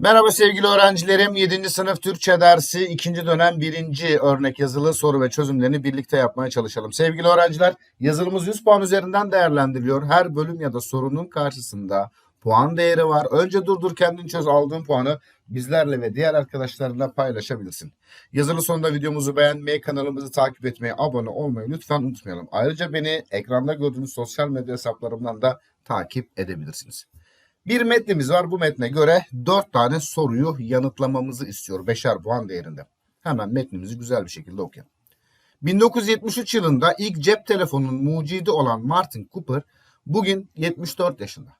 Merhaba sevgili öğrencilerim. 7. sınıf Türkçe dersi 2. dönem 1. örnek yazılı soru ve çözümlerini birlikte yapmaya çalışalım. Sevgili öğrenciler, yazılımız 100 puan üzerinden değerlendiriliyor. Her bölüm ya da sorunun karşısında puan değeri var. Önce durdur kendin çöz aldığın puanı bizlerle ve diğer arkadaşlarınla paylaşabilirsin. Yazılı sonunda videomuzu beğenmeyi, kanalımızı takip etmeyi, abone olmayı lütfen unutmayalım. Ayrıca beni ekranda gördüğünüz sosyal medya hesaplarımdan da takip edebilirsiniz. Bir metnimiz var. Bu metne göre 4 tane soruyu yanıtlamamızı istiyor. 5'er puan değerinde. Hemen metnimizi güzel bir şekilde okuyalım. 1973 yılında ilk cep telefonunun mucidi olan Martin Cooper bugün 74 yaşında.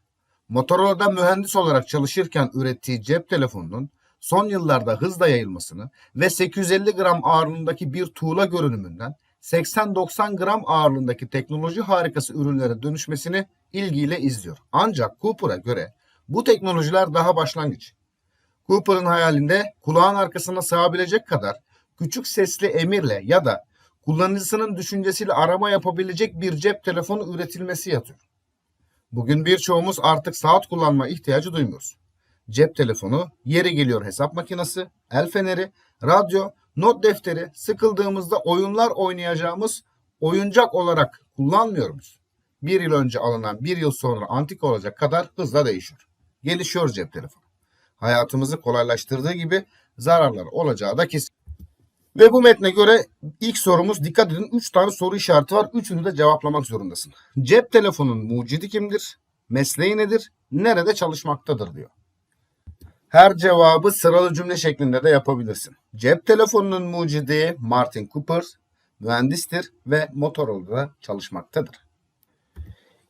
Motorola'da mühendis olarak çalışırken ürettiği cep telefonunun son yıllarda hızla yayılmasını ve 850 gram ağırlığındaki bir tuğla görünümünden 80-90 gram ağırlığındaki teknoloji harikası ürünlere dönüşmesini ilgiyle izliyor. Ancak Cooper'a göre bu teknolojiler daha başlangıç. Cooper'ın hayalinde kulağın arkasına sığabilecek kadar küçük sesli emirle ya da kullanıcısının düşüncesiyle arama yapabilecek bir cep telefonu üretilmesi yatıyor. Bugün birçoğumuz artık saat kullanma ihtiyacı duymuyoruz. Cep telefonu, yeri geliyor hesap makinesi, el feneri, radyo, not defteri, sıkıldığımızda oyunlar oynayacağımız oyuncak olarak kullanmıyor muyuz? Bir yıl önce alınan bir yıl sonra antik olacak kadar hızla değişiyor. Gelişiyor cep telefonu. Hayatımızı kolaylaştırdığı gibi zararları olacağı da kesin. Ve bu metne göre ilk sorumuz dikkat edin 3 tane soru işareti var. Üçünü de cevaplamak zorundasın. Cep telefonun mucidi kimdir? Mesleği nedir? Nerede çalışmaktadır diyor. Her cevabı sıralı cümle şeklinde de yapabilirsin. Cep telefonunun mucidi Martin Cooper mühendistir ve Motorola'da çalışmaktadır.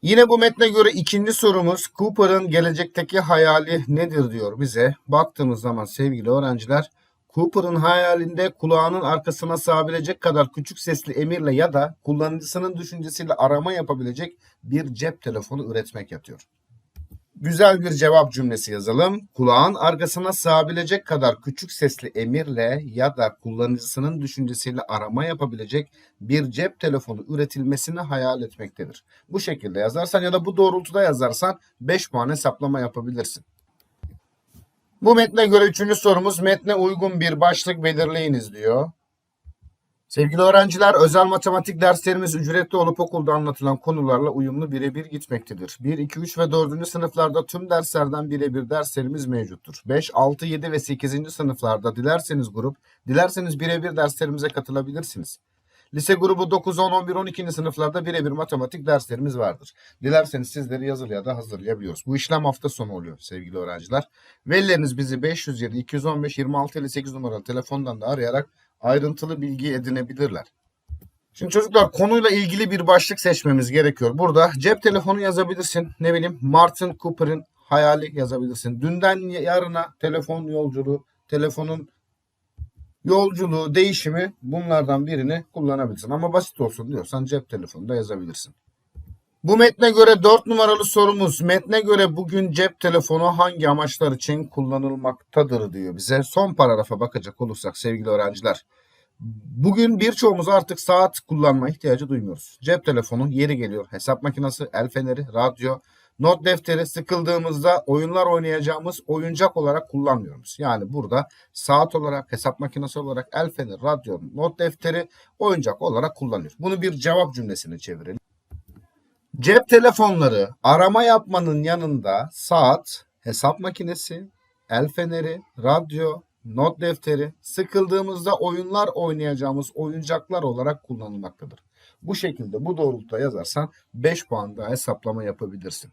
Yine bu metne göre ikinci sorumuz Cooper'ın gelecekteki hayali nedir diyor bize. Baktığımız zaman sevgili öğrenciler Cooper'ın hayalinde kulağının arkasına sığabilecek kadar küçük sesli emirle ya da kullanıcısının düşüncesiyle arama yapabilecek bir cep telefonu üretmek yatıyor. Güzel bir cevap cümlesi yazalım. Kulağın arkasına sığabilecek kadar küçük sesli emirle ya da kullanıcısının düşüncesiyle arama yapabilecek bir cep telefonu üretilmesini hayal etmektedir. Bu şekilde yazarsan ya da bu doğrultuda yazarsan 5 puan hesaplama yapabilirsin. Bu metne göre üçüncü sorumuz metne uygun bir başlık belirleyiniz diyor. Sevgili öğrenciler, özel matematik derslerimiz ücretli olup okulda anlatılan konularla uyumlu birebir gitmektedir. 1, 2, 3 ve 4. sınıflarda tüm derslerden birebir derslerimiz mevcuttur. 5, 6, 7 ve 8. sınıflarda dilerseniz grup, dilerseniz birebir derslerimize katılabilirsiniz. Lise grubu 9, 10, 11, 12. sınıflarda birebir matematik derslerimiz vardır. Dilerseniz sizleri yazılı ya da hazırlayabiliyoruz. Bu işlem hafta sonu oluyor sevgili öğrenciler. Velileriniz bizi 507 215 26 58 numaralı telefondan da arayarak ayrıntılı bilgi edinebilirler. Şimdi çocuklar konuyla ilgili bir başlık seçmemiz gerekiyor. Burada cep telefonu yazabilirsin. Ne bileyim Martin Cooper'ın hayali yazabilirsin. Dünden yarına telefon yolculuğu, telefonun yolculuğu, değişimi bunlardan birini kullanabilirsin. Ama basit olsun diyorsan cep telefonu da yazabilirsin. Bu metne göre 4 numaralı sorumuz. Metne göre bugün cep telefonu hangi amaçlar için kullanılmaktadır diyor bize. Son paragrafa bakacak olursak sevgili öğrenciler. Bugün birçoğumuz artık saat kullanma ihtiyacı duymuyoruz. Cep telefonu yeri geliyor. Hesap makinesi, el feneri, radyo, not defteri sıkıldığımızda oyunlar oynayacağımız oyuncak olarak kullanmıyoruz. Yani burada saat olarak, hesap makinesi olarak, el feneri, radyo, not defteri oyuncak olarak kullanıyor. Bunu bir cevap cümlesine çevirelim. Cep telefonları arama yapmanın yanında saat, hesap makinesi, el feneri, radyo, not defteri sıkıldığımızda oyunlar oynayacağımız oyuncaklar olarak kullanılmaktadır. Bu şekilde bu doğrultuda yazarsan 5 puan daha hesaplama yapabilirsin.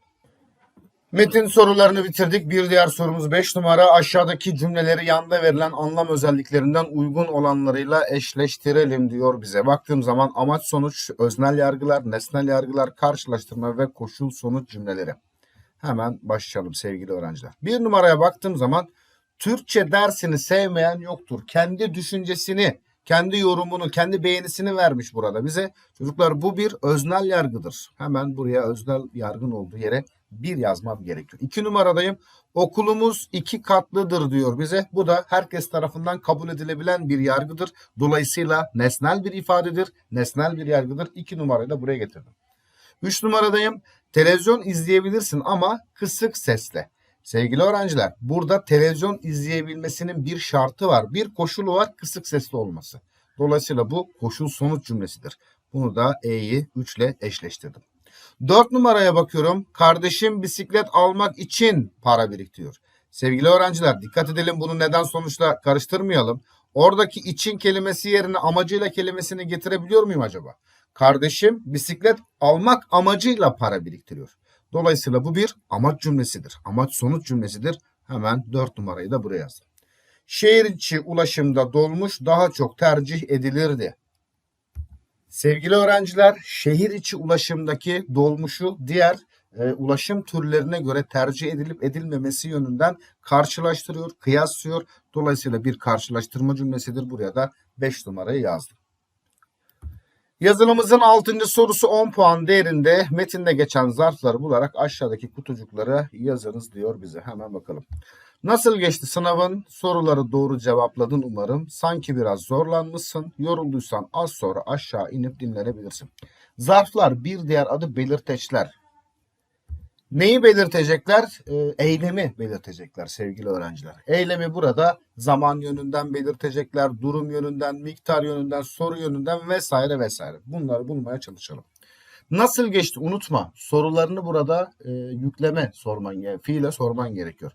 Metin sorularını bitirdik. Bir diğer sorumuz 5 numara. Aşağıdaki cümleleri yanda verilen anlam özelliklerinden uygun olanlarıyla eşleştirelim diyor bize. Baktığım zaman amaç sonuç, öznel yargılar, nesnel yargılar, karşılaştırma ve koşul sonuç cümleleri. Hemen başlayalım sevgili öğrenciler. Bir numaraya baktığım zaman Türkçe dersini sevmeyen yoktur. Kendi düşüncesini, kendi yorumunu, kendi beğenisini vermiş burada bize. Çocuklar bu bir öznel yargıdır. Hemen buraya öznel yargın olduğu yere bir yazmam gerekiyor. İki numaradayım. Okulumuz iki katlıdır diyor bize. Bu da herkes tarafından kabul edilebilen bir yargıdır. Dolayısıyla nesnel bir ifadedir. Nesnel bir yargıdır. İki numarayı da buraya getirdim. Üç numaradayım. Televizyon izleyebilirsin ama kısık sesle. Sevgili öğrenciler, burada televizyon izleyebilmesinin bir şartı var. Bir koşulu var, kısık sesli olması. Dolayısıyla bu koşul sonuç cümlesidir. Bunu da E'yi 3 ile eşleştirdim. 4 numaraya bakıyorum. Kardeşim bisiklet almak için para biriktiriyor. Sevgili öğrenciler dikkat edelim bunu neden sonuçla karıştırmayalım. Oradaki için kelimesi yerine amacıyla kelimesini getirebiliyor muyum acaba? Kardeşim bisiklet almak amacıyla para biriktiriyor. Dolayısıyla bu bir amaç cümlesidir. Amaç sonuç cümlesidir. Hemen 4 numarayı da buraya yazdım. Şehir içi ulaşımda dolmuş daha çok tercih edilirdi. Sevgili öğrenciler, şehir içi ulaşımdaki dolmuşu diğer e, ulaşım türlerine göre tercih edilip edilmemesi yönünden karşılaştırıyor, kıyaslıyor. Dolayısıyla bir karşılaştırma cümlesidir. Buraya da 5 numarayı yazdım. Yazılımızın 6. sorusu 10 puan değerinde metinde geçen zarfları bularak aşağıdaki kutucuklara yazınız diyor bize. Hemen bakalım. Nasıl geçti sınavın? Soruları doğru cevapladın umarım. Sanki biraz zorlanmışsın. Yorulduysan az sonra aşağı inip dinlenebilirsin. Zarflar bir diğer adı belirteçler. Neyi belirtecekler? Ee, eylemi belirtecekler sevgili öğrenciler. Eylemi burada zaman yönünden belirtecekler, durum yönünden, miktar yönünden, soru yönünden vesaire vesaire. Bunları bulmaya çalışalım. Nasıl geçti? Unutma. Sorularını burada e, yükleme sorman, fiile sorman gerekiyor.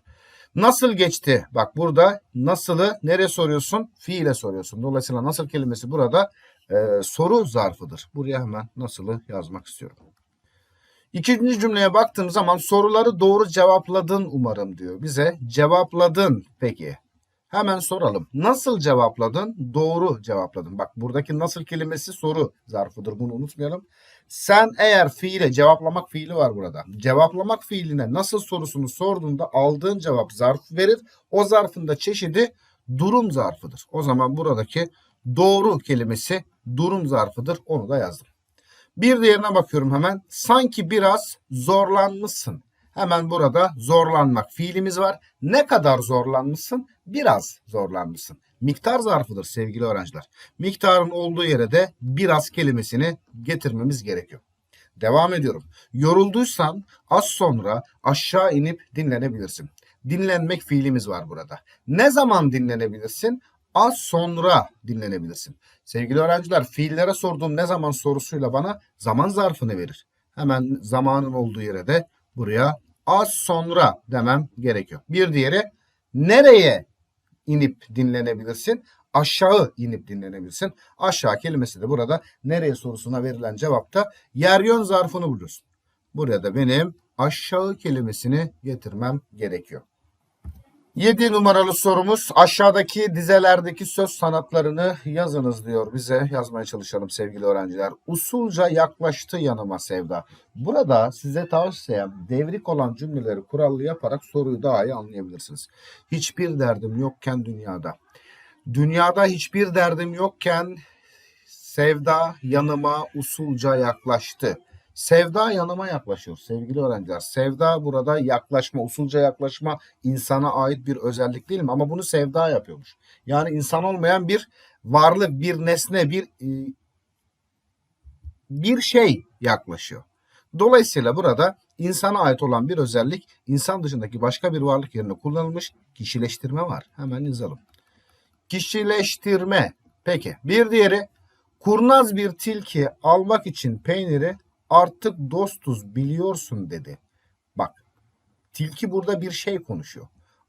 Nasıl geçti? Bak burada nasılı nereye soruyorsun? Fiile soruyorsun. Dolayısıyla nasıl kelimesi burada e, soru zarfıdır. Buraya hemen nasılı yazmak istiyorum. İkinci cümleye baktığım zaman soruları doğru cevapladın umarım diyor bize. Cevapladın peki. Hemen soralım. Nasıl cevapladın? Doğru cevapladın. Bak buradaki nasıl kelimesi soru zarfıdır. Bunu unutmayalım. Sen eğer fiile cevaplamak fiili var burada. Cevaplamak fiiline nasıl sorusunu sorduğunda aldığın cevap zarf verir. O zarfın da çeşidi durum zarfıdır. O zaman buradaki doğru kelimesi durum zarfıdır. Onu da yazdım. Bir diğerine bakıyorum hemen. Sanki biraz zorlanmışsın. Hemen burada zorlanmak fiilimiz var. Ne kadar zorlanmışsın? Biraz zorlanmışsın. Miktar zarfıdır sevgili öğrenciler. Miktarın olduğu yere de biraz kelimesini getirmemiz gerekiyor. Devam ediyorum. Yorulduysan az sonra aşağı inip dinlenebilirsin. Dinlenmek fiilimiz var burada. Ne zaman dinlenebilirsin? Az sonra dinlenebilirsin. Sevgili öğrenciler fiillere sorduğum ne zaman sorusuyla bana zaman zarfını verir. Hemen zamanın olduğu yere de buraya az sonra demem gerekiyor. Bir diğeri nereye inip dinlenebilirsin? Aşağı inip dinlenebilirsin. Aşağı kelimesi de burada nereye sorusuna verilen cevapta yer yön zarfını buluyorsun. Buraya da benim aşağı kelimesini getirmem gerekiyor. 7 numaralı sorumuz aşağıdaki dizelerdeki söz sanatlarını yazınız diyor bize. Yazmaya çalışalım sevgili öğrenciler. Usulca yaklaştı yanıma sevda. Burada size tavsiyem devrik olan cümleleri kurallı yaparak soruyu daha iyi anlayabilirsiniz. Hiçbir derdim yokken dünyada. Dünyada hiçbir derdim yokken sevda yanıma usulca yaklaştı. Sevda yanıma yaklaşıyor sevgili öğrenciler. Sevda burada yaklaşma, usulca yaklaşma insana ait bir özellik değil mi? Ama bunu sevda yapıyormuş. Yani insan olmayan bir varlık, bir nesne, bir e, bir şey yaklaşıyor. Dolayısıyla burada insana ait olan bir özellik insan dışındaki başka bir varlık yerine kullanılmış kişileştirme var. Hemen yazalım. Kişileştirme. Peki bir diğeri kurnaz bir tilki almak için peyniri artık dostuz biliyorsun dedi. Bak tilki burada bir şey konuşuyor.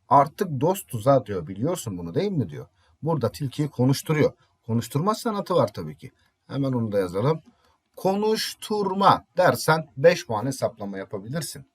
Artık dostuz ha diyor biliyorsun bunu değil mi diyor. Burada tilkiyi konuşturuyor. Konuşturma sanatı var tabii ki. Hemen onu da yazalım. Konuşturma dersen 5 puan hesaplama yapabilirsin.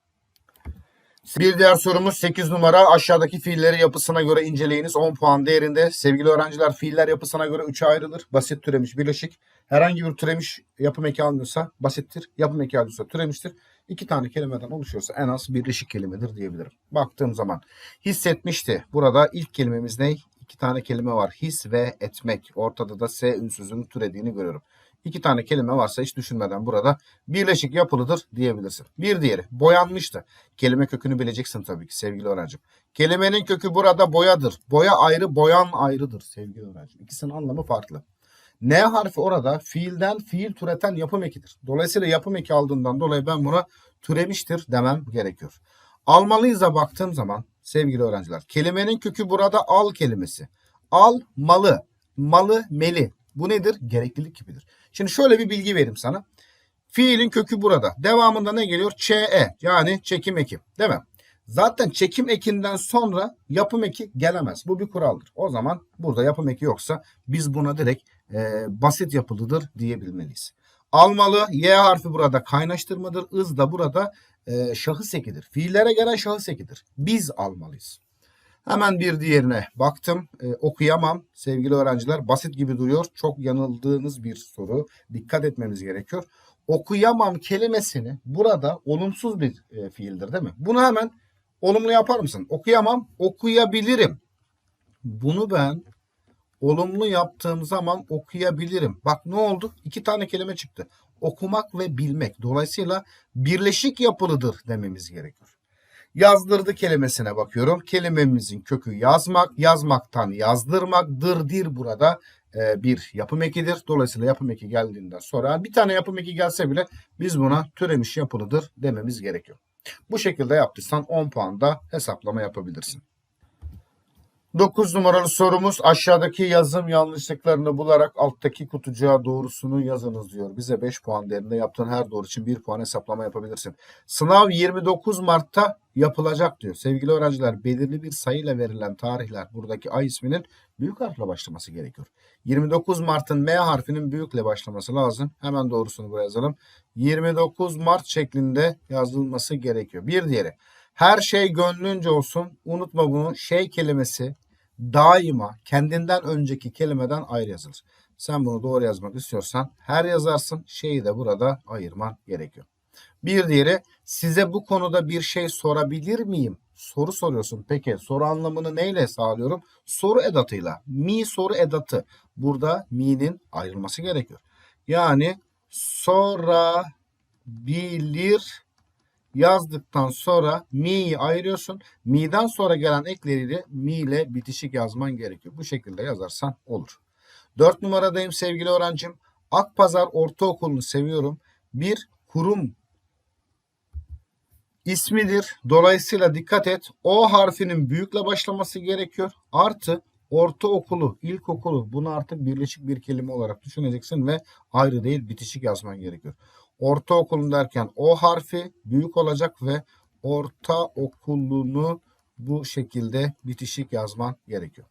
Bir diğer sorumuz 8 numara. Aşağıdaki fiilleri yapısına göre inceleyiniz. 10 puan değerinde. Sevgili öğrenciler fiiller yapısına göre 3'e ayrılır. Basit türemiş, birleşik. Herhangi bir türemiş yapım eki almıyorsa basittir. Yapım eki alıyorsa türemiştir. İki tane kelimeden oluşuyorsa en az birleşik kelimedir diyebilirim. Baktığım zaman hissetmişti. Burada ilk kelimemiz ne? İki tane kelime var. His ve etmek. Ortada da S ünsüzünün türediğini görüyorum. İki tane kelime varsa hiç düşünmeden burada birleşik yapılıdır diyebilirsin. Bir diğeri boyanmıştı. Kelime kökünü bileceksin tabii ki sevgili öğrencim. Kelimenin kökü burada boyadır. Boya ayrı, boyan ayrıdır sevgili öğrencim. İkisinin anlamı farklı. N harfi orada fiilden fiil türeten yapım ekidir. Dolayısıyla yapım eki aldığından dolayı ben buna türemiştir demem gerekiyor. Almalıyız'a baktığım zaman sevgili öğrenciler kelimenin kökü burada al kelimesi. Al malı, malı meli. Bu nedir? Gereklilik kipidir. Şimdi şöyle bir bilgi vereyim sana. Fiilin kökü burada. Devamında ne geliyor? ÇE yani çekim eki. Değil mi? Zaten çekim ekinden sonra yapım eki gelemez. Bu bir kuraldır. O zaman burada yapım eki yoksa biz buna direkt e, basit yapılıdır diyebilmeliyiz. Almalı Y harfi burada kaynaştırmadır. Iz da burada e, şahıs ekidir. Fiillere gelen şahıs ekidir. Biz almalıyız. Hemen bir diğerine baktım. E, okuyamam sevgili öğrenciler. Basit gibi duruyor. Çok yanıldığınız bir soru. Dikkat etmemiz gerekiyor. Okuyamam kelimesini burada olumsuz bir e, fiildir değil mi? Bunu hemen olumlu yapar mısın? Okuyamam, okuyabilirim. Bunu ben olumlu yaptığım zaman okuyabilirim. Bak ne oldu? İki tane kelime çıktı. Okumak ve bilmek. Dolayısıyla birleşik yapılıdır dememiz gerekiyor. Yazdırdı kelimesine bakıyorum. Kelimemizin kökü yazmak, yazmaktan yazdırmak, dırdir burada e, bir yapım ekidir. Dolayısıyla yapım eki geldiğinden sonra bir tane yapım eki gelse bile biz buna türemiş yapılıdır dememiz gerekiyor. Bu şekilde yaptıysan 10 puan da hesaplama yapabilirsin. 9 numaralı sorumuz aşağıdaki yazım yanlışlıklarını bularak alttaki kutucuğa doğrusunu yazınız diyor. Bize 5 puan değerinde yaptığın her doğru için 1 puan hesaplama yapabilirsin. Sınav 29 Mart'ta yapılacak diyor. Sevgili öğrenciler belirli bir sayıyla verilen tarihler buradaki ay isminin büyük harfle başlaması gerekiyor. 29 Mart'ın M harfinin büyükle başlaması lazım. Hemen doğrusunu buraya yazalım. 29 Mart şeklinde yazılması gerekiyor. Bir diğeri. Her şey gönlünce olsun. Unutma bunu. Şey kelimesi daima kendinden önceki kelimeden ayrı yazılır. Sen bunu doğru yazmak istiyorsan her yazarsın. Şeyi de burada ayırman gerekiyor. Bir diğeri size bu konuda bir şey sorabilir miyim? Soru soruyorsun. Peki soru anlamını neyle sağlıyorum? Soru edatıyla. Mi soru edatı. Burada mi'nin ayrılması gerekiyor. Yani sorabilir yazdıktan sonra mi'yi ayırıyorsun. Mi'den sonra gelen ekleriyle mi ile bitişik yazman gerekiyor. Bu şekilde yazarsan olur. Dört numaradayım sevgili öğrencim. Akpazar Ortaokulu'nu seviyorum. Bir kurum ismidir. Dolayısıyla dikkat et. O harfinin büyükle başlaması gerekiyor. Artı ortaokulu, ilkokulu bunu artık birleşik bir kelime olarak düşüneceksin ve ayrı değil bitişik yazman gerekiyor. Ortaokulun derken o harfi büyük olacak ve ortaokulunu bu şekilde bitişik yazman gerekiyor.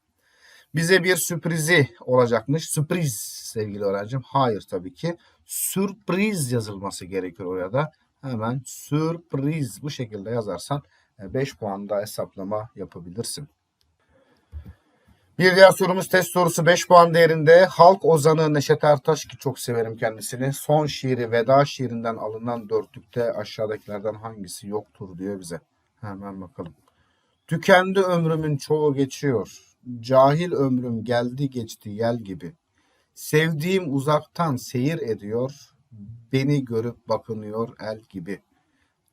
Bize bir sürprizi olacakmış. Sürpriz sevgili öğrencim. Hayır tabii ki. Sürpriz yazılması gerekiyor oraya da. Hemen sürpriz bu şekilde yazarsan 5 puan da hesaplama yapabilirsin. Bir diğer sorumuz test sorusu 5 puan değerinde. Halk ozanı Neşet Ertaş ki çok severim kendisini. Son şiiri veda şiirinden alınan dörtlükte aşağıdakilerden hangisi yoktur diyor bize. Hemen bakalım. Tükendi ömrümün çoğu geçiyor. Cahil ömrüm geldi geçti yel gibi. Sevdiğim uzaktan seyir ediyor. Beni görüp bakınıyor el gibi.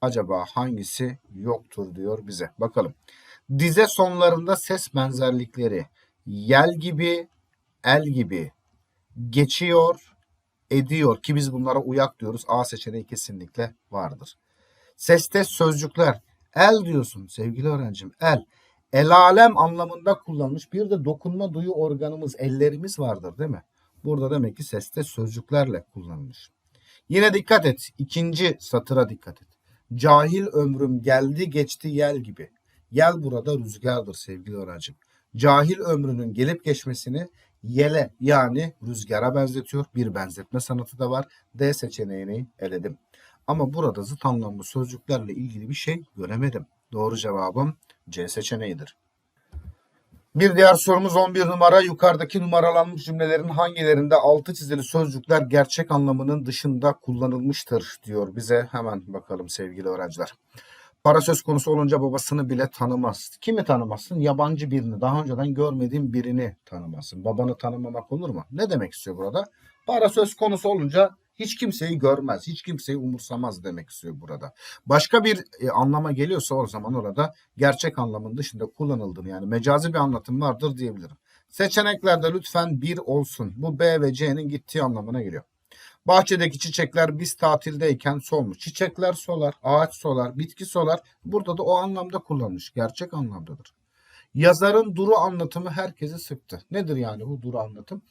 Acaba hangisi yoktur diyor bize. Bakalım. Dize sonlarında ses benzerlikleri. Yel gibi, el gibi. Geçiyor, ediyor ki biz bunlara uyak diyoruz. A seçeneği kesinlikle vardır. Seste sözcükler. El diyorsun sevgili öğrencim. El. El alem anlamında kullanılmış bir de dokunma duyu organımız, ellerimiz vardır değil mi? Burada demek ki seste sözcüklerle kullanılmış. Yine dikkat et. İkinci satıra dikkat et. Cahil ömrüm geldi geçti yel gibi. Yel burada rüzgardır sevgili öğrencim. Cahil ömrünün gelip geçmesini yele yani rüzgara benzetiyor. Bir benzetme sanatı da var. D seçeneğini eledim. Ama burada zıt anlamlı sözcüklerle ilgili bir şey göremedim. Doğru cevabım C seçeneğidir. Bir diğer sorumuz 11 numara. Yukarıdaki numaralanmış cümlelerin hangilerinde altı çizili sözcükler gerçek anlamının dışında kullanılmıştır diyor bize. Hemen bakalım sevgili öğrenciler. Para söz konusu olunca babasını bile tanımaz. Kimi tanımazsın? Yabancı birini, daha önceden görmediğin birini tanımazsın. Babanı tanımamak olur mu? Ne demek istiyor burada? Para söz konusu olunca hiç kimseyi görmez, hiç kimseyi umursamaz demek istiyor burada. Başka bir e, anlama geliyorsa o zaman orada gerçek anlamın dışında kullanıldığını yani mecazi bir anlatım vardır diyebilirim. Seçeneklerde lütfen bir olsun. Bu B ve C'nin gittiği anlamına geliyor. Bahçedeki çiçekler biz tatildeyken solmuş. Çiçekler solar, ağaç solar, bitki solar. Burada da o anlamda kullanılmış. Gerçek anlamdadır. Yazarın duru anlatımı herkesi sıktı. Nedir yani bu duru anlatım?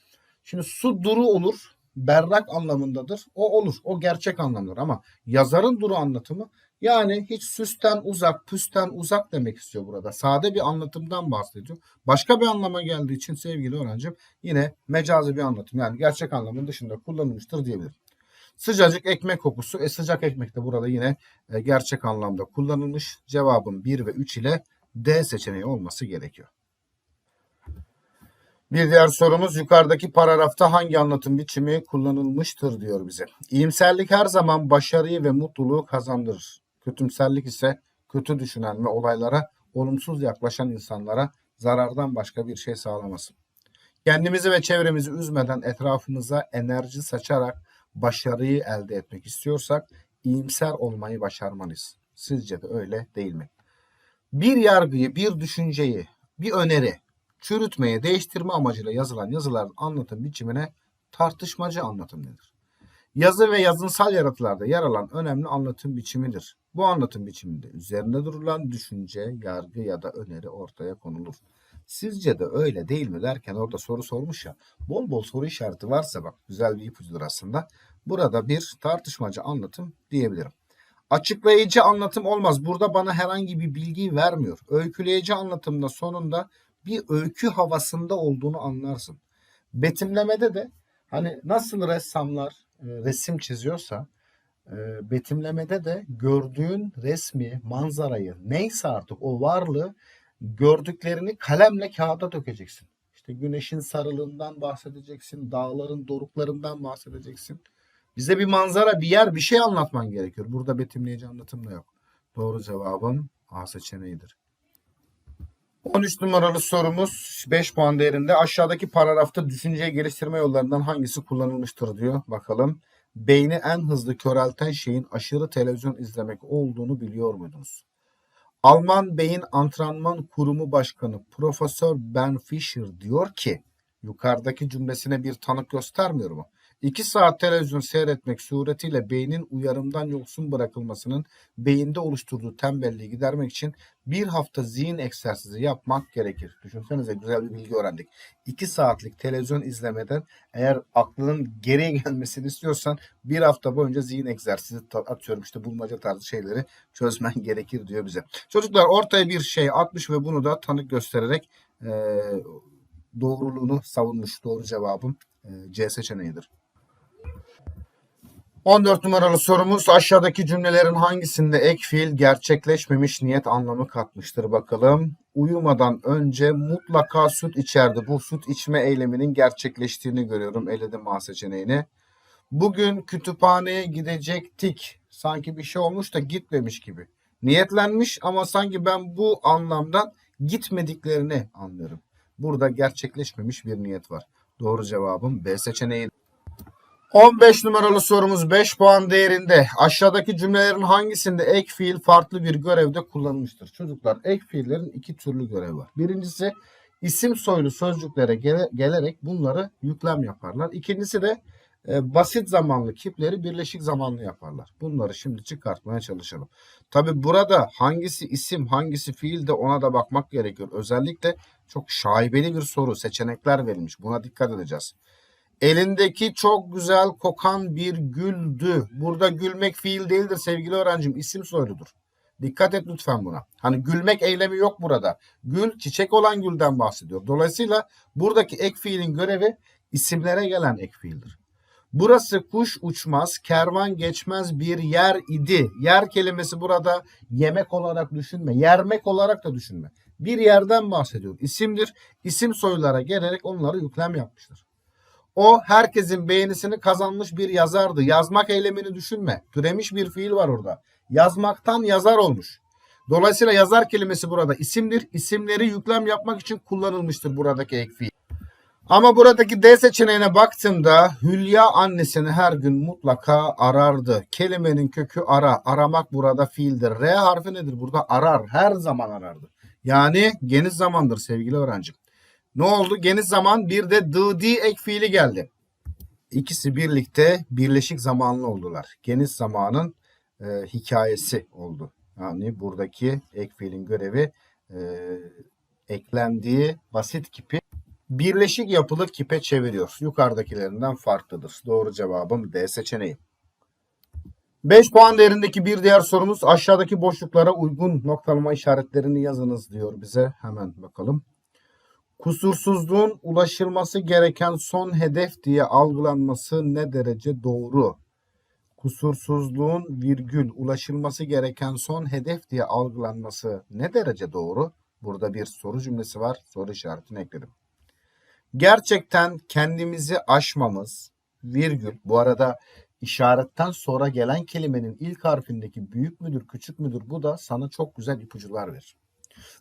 Şimdi su duru olur, berrak anlamındadır. O olur, o gerçek anlamdır. Ama yazarın duru anlatımı yani hiç süsten uzak, püsten uzak demek istiyor burada. Sade bir anlatımdan bahsediyor. Başka bir anlama geldiği için sevgili öğrencim yine mecazi bir anlatım. Yani gerçek anlamın dışında kullanılmıştır diyebilirim. Sıcacık ekmek kokusu. E sıcak ekmek de burada yine e, gerçek anlamda kullanılmış. Cevabın 1 ve 3 ile D seçeneği olması gerekiyor. Bir diğer sorumuz yukarıdaki paragrafta hangi anlatım biçimi kullanılmıştır diyor bize. İyimserlik her zaman başarıyı ve mutluluğu kazandırır. Kötümserlik ise kötü düşünen ve olaylara olumsuz yaklaşan insanlara zarardan başka bir şey sağlamasın. Kendimizi ve çevremizi üzmeden etrafımıza enerji saçarak başarıyı elde etmek istiyorsak iyimser olmayı başarmalıyız. Sizce de öyle değil mi? Bir yargıyı, bir düşünceyi, bir öneri çürütmeye, değiştirme amacıyla yazılan yazıların anlatım biçimine tartışmacı anlatım denir. Yazı ve yazınsal yaratılarda yer alan önemli anlatım biçimidir. Bu anlatım biçiminde üzerinde durulan düşünce, yargı ya da öneri ortaya konulur. Sizce de öyle değil mi derken orada soru sormuş ya. Bol bol soru işareti varsa bak güzel bir ipucudur aslında. Burada bir tartışmacı anlatım diyebilirim. Açıklayıcı anlatım olmaz. Burada bana herhangi bir bilgi vermiyor. Öyküleyici anlatımda sonunda bir öykü havasında olduğunu anlarsın. Betimlemede de hani nasıl ressamlar resim çiziyorsa e, betimlemede de gördüğün resmi, manzarayı neyse artık o varlığı gördüklerini kalemle kağıda dökeceksin. İşte güneşin sarılığından bahsedeceksin, dağların doruklarından bahsedeceksin. Bize bir manzara, bir yer, bir şey anlatman gerekiyor. Burada betimleyici anlatım da yok. Doğru cevabın A seçeneğidir. 13 numaralı sorumuz 5 puan değerinde. Aşağıdaki paragrafta düşünceyi geliştirme yollarından hangisi kullanılmıştır diyor. Bakalım. Beyni en hızlı körelten şeyin aşırı televizyon izlemek olduğunu biliyor muydunuz? Alman Beyin Antrenman Kurumu Başkanı Profesör Ben Fischer diyor ki yukarıdaki cümlesine bir tanık göstermiyor mu? 2 saat televizyon seyretmek suretiyle beynin uyarımdan yoksun bırakılmasının beyinde oluşturduğu tembelliği gidermek için bir hafta zihin egzersizi yapmak gerekir. Düşünsenize güzel bir bilgi öğrendik. 2 saatlik televizyon izlemeden eğer aklının geriye gelmesini istiyorsan bir hafta boyunca zihin egzersizi atıyorum işte bulmaca tarzı şeyleri çözmen gerekir diyor bize. Çocuklar ortaya bir şey atmış ve bunu da tanık göstererek eee, doğruluğunu savunmuş. Doğru cevabım C seçeneğidir. 14 numaralı sorumuz aşağıdaki cümlelerin hangisinde ek fiil gerçekleşmemiş niyet anlamı katmıştır bakalım. Uyumadan önce mutlaka süt içerdi. Bu süt içme eyleminin gerçekleştiğini görüyorum. Eledim A seçeneğini. Bugün kütüphaneye gidecektik. Sanki bir şey olmuş da gitmemiş gibi. Niyetlenmiş ama sanki ben bu anlamdan gitmediklerini anlıyorum. Burada gerçekleşmemiş bir niyet var. Doğru cevabım B seçeneği. 15 numaralı sorumuz 5 puan değerinde. Aşağıdaki cümlelerin hangisinde ek fiil farklı bir görevde kullanılmıştır? Çocuklar ek fiillerin iki türlü görevi var. Birincisi isim soylu sözcüklere gele- gelerek bunları yüklem yaparlar. İkincisi de e, basit zamanlı kipleri birleşik zamanlı yaparlar. Bunları şimdi çıkartmaya çalışalım. Tabi burada hangisi isim hangisi fiil de ona da bakmak gerekiyor. Özellikle çok şaibeli bir soru seçenekler verilmiş. Buna dikkat edeceğiz. Elindeki çok güzel kokan bir güldü. Burada gülmek fiil değildir sevgili öğrencim. isim soyludur. Dikkat et lütfen buna. Hani gülmek eylemi yok burada. Gül çiçek olan gülden bahsediyor. Dolayısıyla buradaki ek fiilin görevi isimlere gelen ek fiildir. Burası kuş uçmaz, kervan geçmez bir yer idi. Yer kelimesi burada yemek olarak düşünme, yermek olarak da düşünme. Bir yerden bahsediyor. İsimdir. İsim soylulara gelerek onları yüklem yapmıştır. O herkesin beğenisini kazanmış bir yazardı. Yazmak eylemini düşünme. Türemiş bir fiil var orada. Yazmaktan yazar olmuş. Dolayısıyla yazar kelimesi burada isimdir. İsimleri yüklem yapmak için kullanılmıştır buradaki ek fiil. Ama buradaki D seçeneğine baktığımda Hülya annesini her gün mutlaka arardı. Kelimenin kökü ara. Aramak burada fiildir. R harfi nedir? Burada arar. Her zaman arardı. Yani geniş zamandır sevgili öğrencim. Ne oldu? Geniş zaman bir de dı di ek fiili geldi. İkisi birlikte birleşik zamanlı oldular. Geniş zamanın e, hikayesi oldu. Yani buradaki ek fiilin görevi e, eklendiği basit kipi birleşik yapılı kipe çeviriyor. Yukarıdakilerinden farklıdır. Doğru cevabım D seçeneği. 5 puan değerindeki bir diğer sorumuz aşağıdaki boşluklara uygun noktalama işaretlerini yazınız diyor bize. Hemen bakalım. Kusursuzluğun ulaşılması gereken son hedef diye algılanması ne derece doğru? Kusursuzluğun virgül ulaşılması gereken son hedef diye algılanması ne derece doğru? Burada bir soru cümlesi var. Soru işaretini ekledim. Gerçekten kendimizi aşmamız virgül bu arada işaretten sonra gelen kelimenin ilk harfindeki büyük müdür küçük müdür bu da sana çok güzel ipucular verir.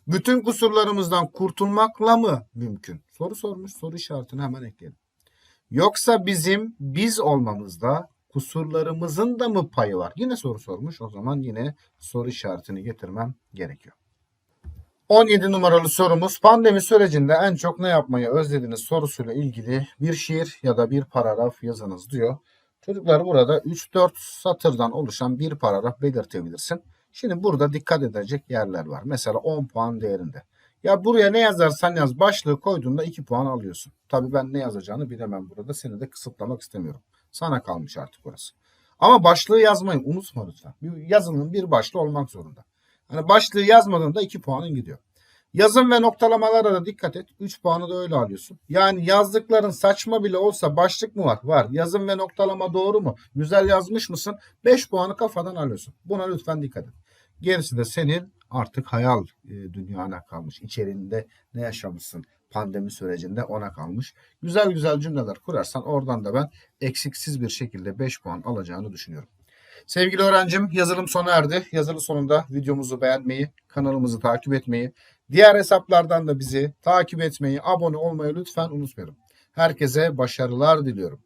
Bütün kusurlarımızdan kurtulmakla mı mümkün? Soru sormuş soru işaretini hemen ekleyelim. Yoksa bizim biz olmamızda kusurlarımızın da mı payı var? Yine soru sormuş o zaman yine soru işaretini getirmem gerekiyor. 17 numaralı sorumuz pandemi sürecinde en çok ne yapmayı özlediniz sorusuyla ilgili bir şiir ya da bir paragraf yazınız diyor. Çocuklar burada 3-4 satırdan oluşan bir paragraf belirtebilirsin. Şimdi burada dikkat edecek yerler var. Mesela 10 puan değerinde. Ya buraya ne yazarsan yaz başlığı koyduğunda 2 puan alıyorsun. Tabii ben ne yazacağını bilemem burada. Seni de kısıtlamak istemiyorum. Sana kalmış artık orası. Ama başlığı yazmayı unutma lütfen. Bir yazının bir başlığı olmak zorunda. Hani başlığı yazmadığında 2 puanın gidiyor. Yazım ve noktalamalara da dikkat et. 3 puanı da öyle alıyorsun. Yani yazdıkların saçma bile olsa başlık mı var? Var. Yazım ve noktalama doğru mu? Güzel yazmış mısın? 5 puanı kafadan alıyorsun. Buna lütfen dikkat et. Gerisi de senin artık hayal e, dünyana kalmış. İçerinde ne yaşamışsın pandemi sürecinde ona kalmış. Güzel güzel cümleler kurarsan oradan da ben eksiksiz bir şekilde 5 puan alacağını düşünüyorum. Sevgili öğrencim yazılım sona erdi. Yazılı sonunda videomuzu beğenmeyi, kanalımızı takip etmeyi, diğer hesaplardan da bizi takip etmeyi, abone olmayı lütfen unutmayalım. Herkese başarılar diliyorum.